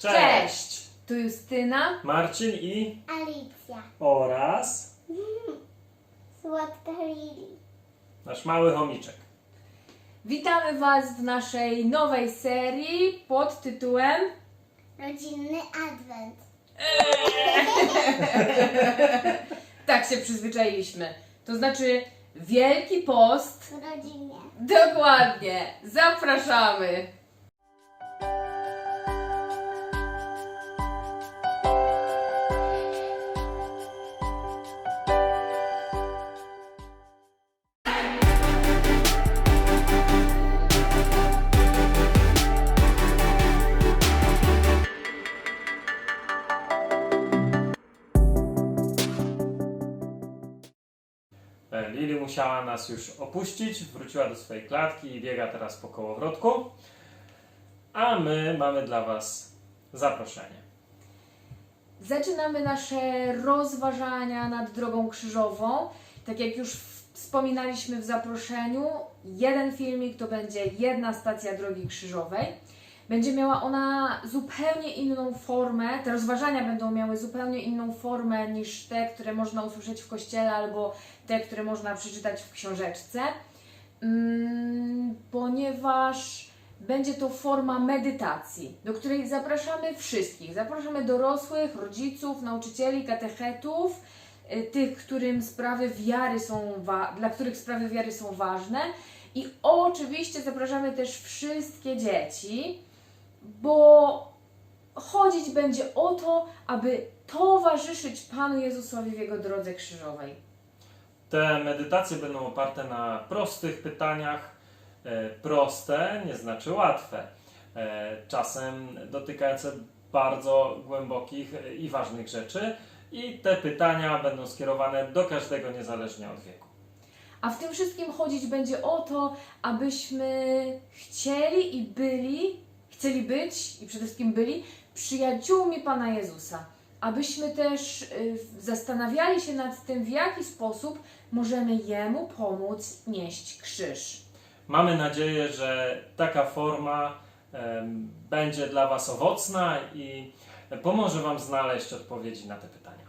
Cześć! Tu Justyna. Marcin i Alicja. oraz Słodka Lili. nasz mały chomiczek. Witamy Was w naszej nowej serii pod tytułem Rodzinny Adwent. Tak się przyzwyczailiśmy. To znaczy Wielki Post. W rodzinie. Dokładnie. Zapraszamy. Lili musiała nas już opuścić, wróciła do swojej klatki i biega teraz po kołowrotku. A my mamy dla Was zaproszenie. Zaczynamy nasze rozważania nad drogą krzyżową. Tak jak już wspominaliśmy w zaproszeniu, jeden filmik to będzie jedna stacja drogi krzyżowej. Będzie miała ona zupełnie inną formę, te rozważania będą miały zupełnie inną formę niż te, które można usłyszeć w kościele albo te, które można przeczytać w książeczce, mm, ponieważ będzie to forma medytacji, do której zapraszamy wszystkich. Zapraszamy dorosłych, rodziców, nauczycieli, katechetów, y, tych, którym sprawy wiary są dla których sprawy wiary są ważne. I oczywiście zapraszamy też wszystkie dzieci, bo chodzić będzie o to, aby towarzyszyć Panu Jezusowi w Jego drodze krzyżowej. Te medytacje będą oparte na prostych pytaniach. E, Proste nie znaczy łatwe. E, Czasem dotykające bardzo głębokich i ważnych rzeczy. I te pytania będą skierowane do każdego niezależnie od wieku. A w tym wszystkim chodzić będzie o to, abyśmy chcieli i byli, chcieli być i przede wszystkim byli przyjaciółmi Pana Jezusa. Abyśmy też y, zastanawiali się nad tym, w jaki sposób możemy Jemu pomóc nieść krzyż. Mamy nadzieję, że taka forma będzie dla Was owocna i pomoże Wam znaleźć odpowiedzi na te pytania.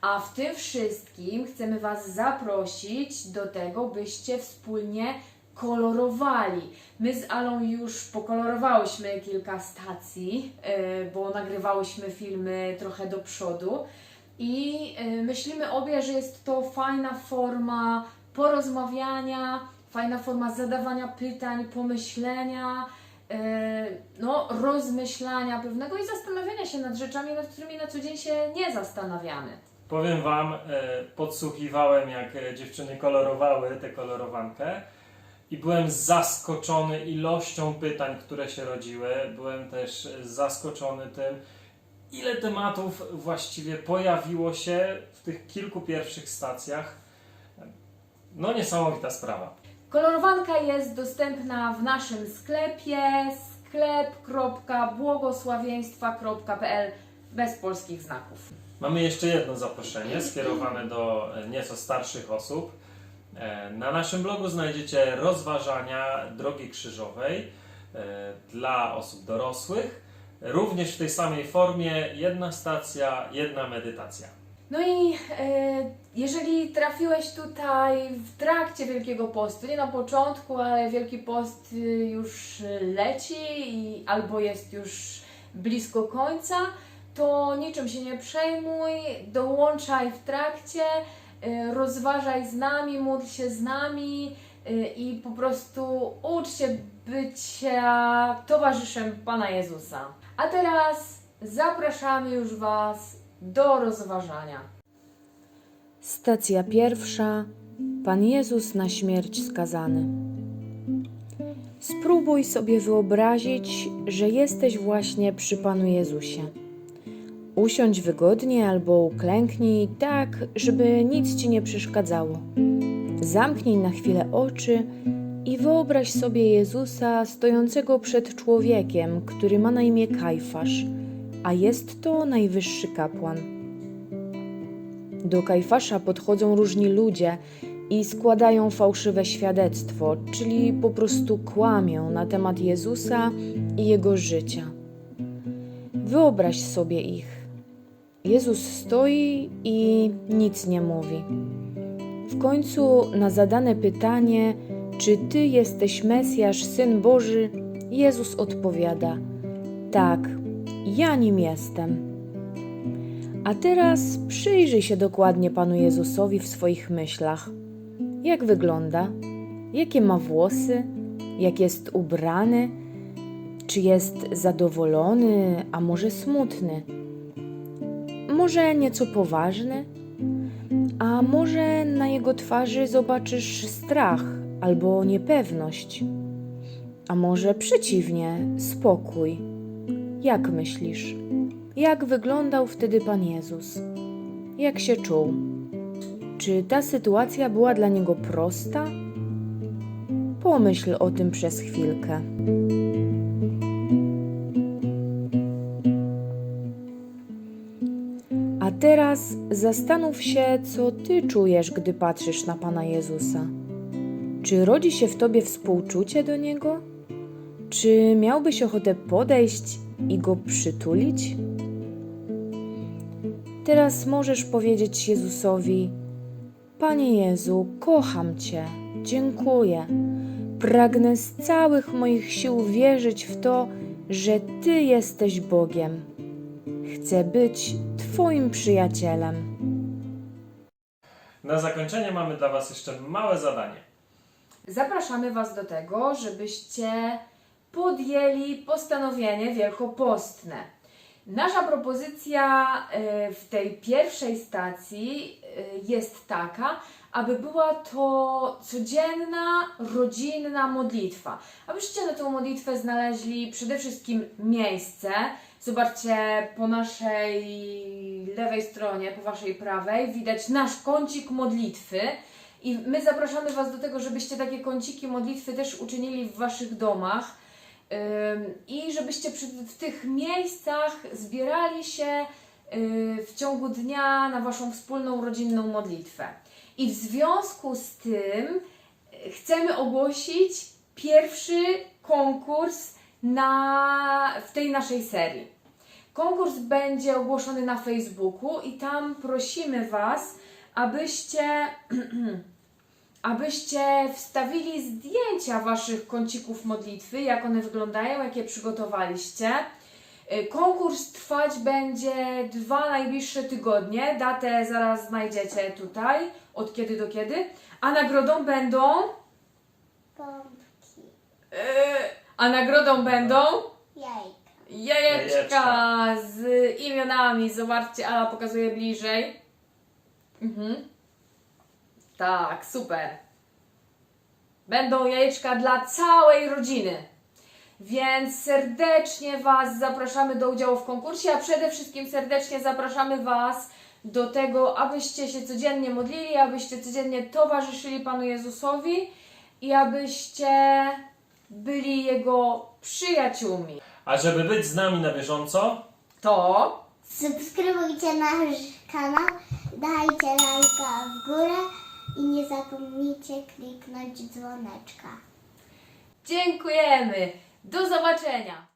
A w tym wszystkim chcemy Was zaprosić do tego, byście wspólnie kolorowali. My z Alą już pokolorowałyśmy kilka stacji, yy, bo nagrywałyśmy filmy trochę do przodu i yy, myślimy obie, że jest to fajna forma porozmawiania, fajna forma zadawania pytań, pomyślenia, yy, no, rozmyślania pewnego i zastanawiania się nad rzeczami, nad którymi na co dzień się nie zastanawiamy. Powiem Wam, e, podsłuchiwałem jak e, dziewczyny kolorowały tę kolorowankę i byłem zaskoczony ilością pytań, które się rodziły. Byłem też zaskoczony tym, ile tematów właściwie pojawiło się w tych kilku pierwszych stacjach. No niesamowita sprawa. Kolorowanka jest dostępna w naszym sklepie sklep.błogosławieństwa.pl bez polskich znaków. Mamy jeszcze jedno zaproszenie skierowane do nieco starszych osób. E, Na naszym blogu znajdziecie rozważania drogi krzyżowej e, dla osób dorosłych. Również w tej samej formie jedna stacja, jedna medytacja. No i e, jeżeli trafiłeś tutaj w trakcie Wielkiego Postu, nie na początku, ale Wielki Post y, już leci i, albo jest już blisko końca, to niczym się nie przejmuj, dołączaj w trakcie, rozważaj z nami, módl się z nami y, i po prostu ucz się bycia towarzyszem Pana Jezusa. A teraz zapraszamy już Was do rozważania. Stacja pierwsza. Pan Jezus na śmierć skazany. Spróbuj sobie wyobrazić, że jesteś właśnie przy Panu Jezusie. Usiądź wygodnie albo uklęknij tak, żeby nic ci nie przeszkadzało. Zamknij na chwilę oczy i wyobraź sobie Jezusa stojącego przed człowiekiem, który ma na imię Kajfasz, a jest to najwyższy kapłan. Do Kajfasza podchodzą różni ludzie i składają fałszywe świadectwo, czyli po prostu kłamią na temat Jezusa i jego życia. Wyobraź sobie ich. Jezus stoi i nic nie mówi. W końcu na zadane pytanie, czy ty jesteś Mesjasz, syn Boży, Jezus odpowiada: Tak, ja nim jestem. A teraz przyjrzyj się dokładnie Panu Jezusowi w swoich myślach. Jak wygląda? Jakie ma włosy? Jak jest ubrany? Czy jest zadowolony, a może smutny? Może nieco poważny? A może na jego twarzy zobaczysz strach albo niepewność? A może przeciwnie, spokój? Jak myślisz? Jak wyglądał wtedy Pan Jezus? Jak się czuł? Czy ta sytuacja była dla niego prosta? Pomyśl o tym przez chwilkę. Teraz zastanów się, co ty czujesz, gdy patrzysz na Pana Jezusa. Czy rodzi się w tobie współczucie do Niego? Czy miałbyś ochotę podejść i Go przytulić? Teraz możesz powiedzieć Jezusowi: Panie Jezu, kocham Cię, dziękuję. Pragnę z całych moich sił wierzyć w to, że Ty jesteś Bogiem. Chcę być Twoim przyjacielem. Na zakończenie mamy dla Was jeszcze małe zadanie. Zapraszamy Was do tego, żebyście podjęli postanowienie wielkopostne. Nasza propozycja e, w tej pierwszej stacji e, jest taka, aby była to codzienna, rodzinna modlitwa. Abyście na tę modlitwę znaleźli przede wszystkim miejsce. Zobaczcie po naszej lewej stronie, po Waszej prawej, widać nasz kącik modlitwy. I my zapraszamy Was do tego, żebyście takie kąciki modlitwy też uczynili w Waszych domach i żebyście w tych miejscach zbierali się yy, w ciągu dnia na Waszą wspólną rodzinną modlitwę. I w związku z tym yy, chcemy ogłosić pierwszy konkurs na, w tej naszej serii. Konkurs będzie ogłoszony na Facebooku i tam prosimy Was, abyście abyście wstawili zdjęcia waszych kącików modlitwy, jak one wyglądają, jakie przygotowaliście. Y, Konkurs trwać będzie dwa najbliższe tygodnie. Datę zaraz znajdziecie tutaj, od kiedy do kiedy. A nagrodą będą. Pompki. y, a nagrodą będą Jajka. jajeczka z imionami. Zobaczcie, Ala pokazuje bliżej. Mhm. Tak, super. Będą jajeczka dla całej rodziny. Więc serdecznie Was zapraszamy do udziału w konkursie, a przede wszystkim serdecznie zapraszamy Was do tego, abyście się codziennie modlili, abyście codziennie towarzyszyli Panu Jezusowi i abyście byli Jego przyjaciółmi. A żeby być z nami na bieżąco, To Subskrybujcie nasz kanał, dajcie lajka w górę i nie zapomnijcie kliknąć dzwoneczka. dziękujemy. Do zobaczenia.